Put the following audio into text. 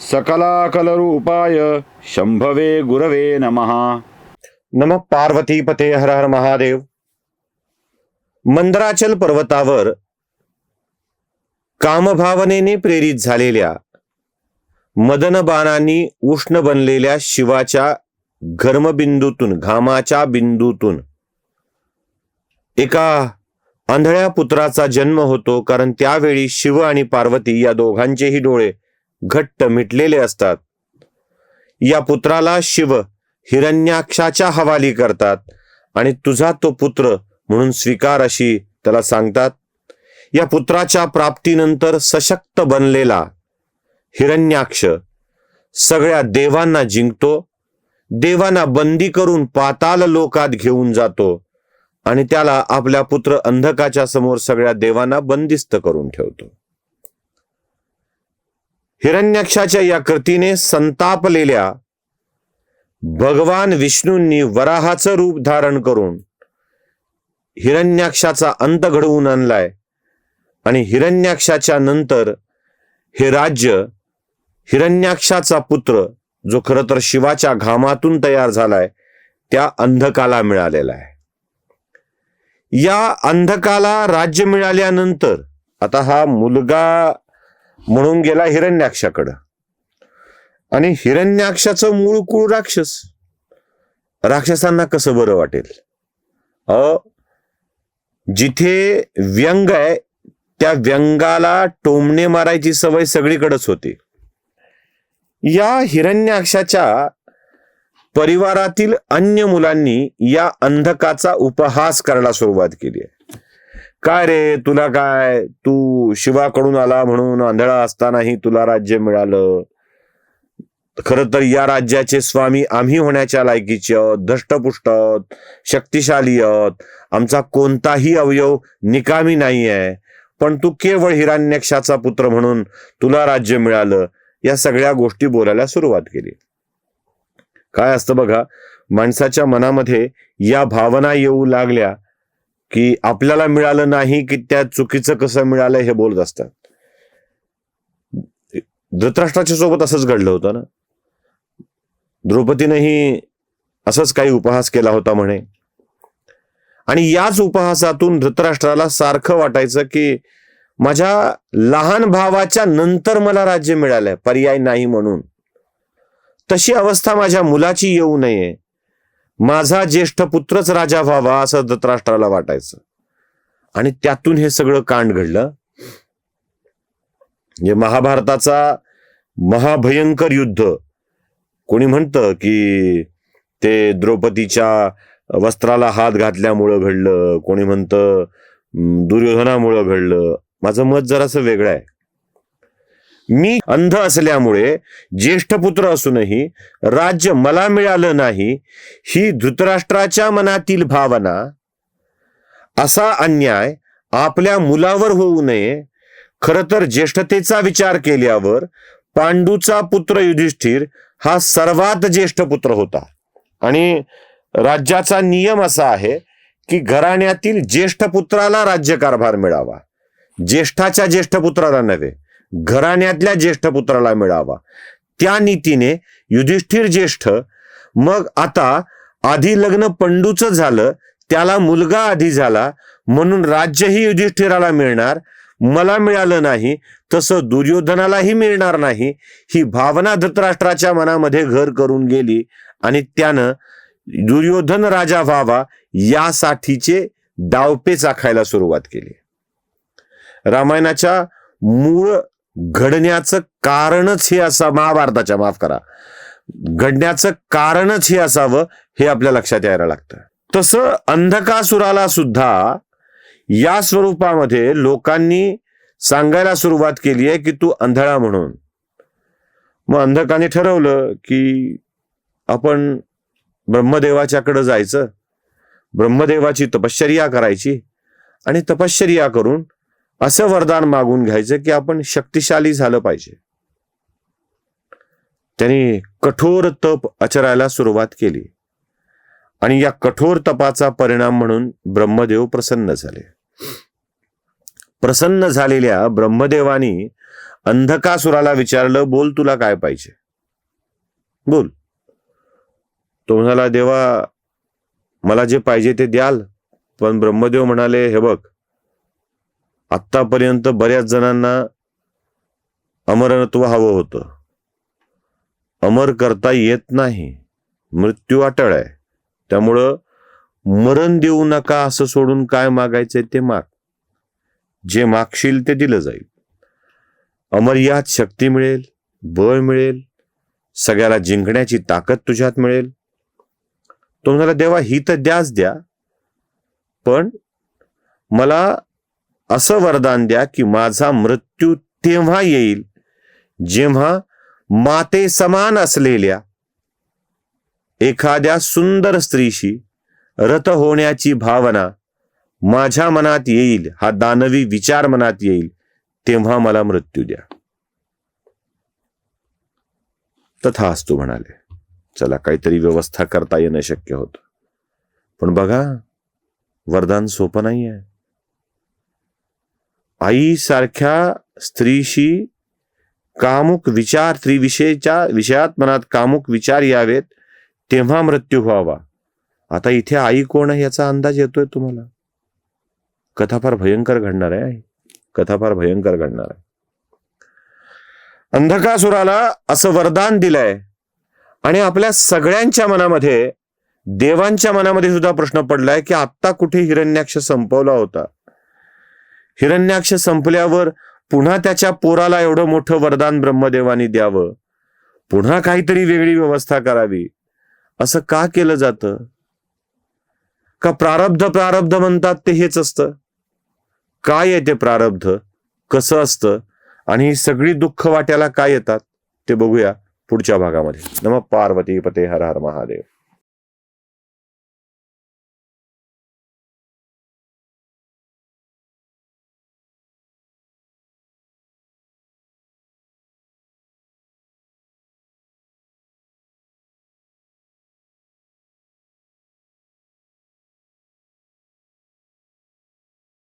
सकलाकलरूपाय शंभवे गुरवे नमः। नम पार्वतीपते हर हर महादेव। मंदराचल पर्वतावर कामभावनेने प्रेरित झालेल्या मदनबाणांनी उष्ण बनलेल्या शिवाच्या घर्मबिंदूतून घामाच्या बिंदूतून एका आंधळ्या पुत्राचा जन्म होतो कारण त्यावेळी शिव आणि पार्वती या दोघांचेही डोळे घट्ट मिटलेले असतात. या पुत्राला शिव हिरण्याक्षाच्या हवाली करतात आणि तुझा तो पुत्र म्हणून स्वीकार अशी त्याला सांगतात. या पुत्राच्या प्राप्तीनंतर सशक्त बनलेला हिरण्याक्ष सगळ्या देवांना जिंकतो. देवांना बंदी करून पाताल लोकात घेऊन जातो आणि त्याला आपल्या पुत्र अंधकाच्या समोर सगळ्या देवांना बंदिस्त करून ठेवतो. हिरण्याक्षाच्या या कृतीने संतापलेल्या भगवान विष्णूंनी वराहाचं रूप धारण करून हिरण्याक्षाचा अंत घडवून आणलाय. आणि हिरण्याक्षाच्या नंतर हे राज्य हिरण्याक्षाचा पुत्र जो खर तर शिवाच्या घामातून तयार झालाय त्या अंधकाला मिळालेला आहे. या अंधकाला राज्य मिळाल्यानंतर आता हा मुलगा म्हणून गेला हिरण्याक्षाकडं. आणि हिरण्याक्षाचं मूळ कुळ राक्षस. राक्षसांना कसं बरं वाटेल? अ जिथे व्यंग आहे त्या व्यंगाला टोमणे मारायची सवय सगळीकडेच होती. या हिरण्याक्षाच्या परिवारातील अन्य मुलांनी या अंधकाचा उपहास करायला सुरुवात केली आहे. काय रे? तुला काय? तू शिवाकडून आला म्हणून आंधळा असतानाही तुला राज्य मिळालं. खर तर या राज्याचे स्वामी आम्ही होण्याच्या लायकीचे आहोत धष्टपुष्ट आहोत शक्तिशाली आहोत. आमचा कोणताही अवयव निकामी नाही आहे पण तू केवळ हिरण्यक्षाचा पुत्र म्हणून तुला राज्य मिळालं. या सगळ्या गोष्टी बोलायला सुरुवात केली. काय असतं बघा माणसाच्या मनामध्ये या भावना येऊ लागल्या. की आपल्याला मिळालं नाही की त्या चुकीचं कसं मिळालं हे बोलत असतात. धृतराष्ट्राच्या सोबत असंच घडलं होतं ना. द्रौपदीनेही असंच काही उपहास केला होता म्हणे. आणि याच उपहासातून धृतराष्ट्राला सारखं वाटायचं की माझ्या लहान भावाच्या नंतर मला राज्य मिळालंय पर्याय नाही म्हणून. तशी अवस्था माझ्या मुलाची येऊ नये. माझा ज्येष्ठ पुत्रच राजा व्हावा असं धृतराष्ट्राला वाटायचं. आणि त्यातून हे सगळं कांड घडलं. म्हणजे महाभारताचा महाभयंकर युद्ध. कोणी म्हणतं की ते द्रौपदीच्या वस्त्राला हात घातल्यामुळं घडलं. कोणी म्हणतं दुर्योधनामुळं घडलं. माझं मत जरासं वेगळं आहे. मी अंध असल्यामुळे ज्येष्ठ पुत्र असूनही राज्य मला मिळालं नाही ही धृतराष्ट्राच्या मनातील भावना. असा अन्याय आपल्या मुलावर होऊ नये. खर तर ज्येष्ठतेचा विचार केल्यावर पांडूचा पुत्र युधिष्ठिर हा सर्वात ज्येष्ठ पुत्र होता. आणि राज्याचा नियम असा आहे की घराण्यातील ज्येष्ठ पुत्राला राज्यकारभार मिळावा. ज्येष्ठाच्या ज्येष्ठ पुत्राला नव्हे. घराण्यातल्या ज्येष्ठ पुत्राला मिळावा. त्या नीतीने युधिष्ठिर ज्येष्ठ मग आता आधी लग्न पंडूचं झालं त्याला मुलगा आधी झाला म्हणून राज्यही युधिष्ठिराला मिळणार मला मिळालं नाही तसं दुर्योधनालाही मिळणार नाही ही भावना धृतराष्ट्राच्या मनामध्ये घर करून गेली आणि त्यानं दुर्योधन राजा व्हावा यासाठीचे डावपेच आखायला सुरुवात केली. रामायणाच्या मूळ घडण्याचं कारणच हे असं महाभारताच्या माफ करा. घडण्याचं कारणच हे असावं हे आपल्या लक्षात यायला लागतं. तसं अंधकासुराला सुद्धा या स्वरूपामध्ये लोकांनी सांगायला सुरुवात केली आहे की तू अंधळा म्हणून. मग अंधकाने ठरवलं की आपण ब्रह्मदेवाच्याकडे जायचं. ब्रह्मदेवाची तपश्चर्या करायची आणि तपश्चर्या करून असं वरदान मागून घ्यायचं की आपण शक्तिशाली झालं पाहिजे. त्यांनी कठोर तप आचरायला सुरुवात केली. आणि या कठोर तपाचा परिणाम म्हणून ब्रह्मदेव प्रसन्न झाले. प्रसन्न झालेल्या ब्रह्मदेवानी अंधकासुराला विचारलं बोल तुला काय पाहिजे? बोल. तो म्हणाला देवा मला जे पाहिजे ते द्याल. पण ब्रह्मदेव म्हणाले हे बघ आत्तापर्यंत बऱ्याच जणांना अमरत्व हवं होतं. अमर करता येत नाही. मृत्यू अटळ आहे. त्यामुळं मरण देऊ नका असं सोडून काय मागायचंय ते माग. जे मागशील ते दिलं जाईल. अमर्याद शक्ती मिळेल बळ मिळेल सगळ्याला जिंकण्याची ताकद तुझ्यात मिळेल. तो म्हणाला देवा ही तर द्याच द्या. पण मला असं वरदान द्या की माझा मृत्यू तेव्हा येईल जेव्हा माते समान असलेल्या एखाद्या सुंदर स्त्रीशी रत होण्याची भावना माझ्या मनात येईल हा दानवी विचार मनात येईल तेव्हा मला मृत्यू द्या. तथास्तु म्हणाले. चला काहीतरी व्यवस्था करता येणं शक्य होत. पण बघा वरदान सोपं नाही आहे आई सारख्या स्त्रीशी कामुक विचार स्त्रीविषयीच्या विषयात मनात कामुक विचार यावेत तेव्हा मृत्यू व्हावा. आता इथे आई कोण आहे याचा अंदाज येतोय तुम्हाला? कथा फार भयंकर घडणार आहे कथा फार भयंकर घडणार आहे. अंधकासुराला असं वरदान दिलंय. आणि आपल्या सगळ्यांच्या मनामध्ये देवांच्या मनामध्ये सुद्धा प्रश्न पडलाय की आत्ता कुठे हिरण्याक्ष संपवला होता? हिरण्याक्ष संपल्यावर पुन्हा त्याच्या पोराला एवढं मोठं वरदान ब्रह्मदेवानी द्यावं. पुन्हा काहीतरी वेगळी व्यवस्था करावी. असं का केलं जातं? का प्रारब्ध प्रारब्ध म्हणतात ते हेच असतं? काय आहे ते प्रारब्ध? कसं असतं? आणि ही सगळी दुःख वाट्याला काय येतात? ते बघूया पुढच्या भागामध्ये. नम पार्वती पते हर हर महादेव.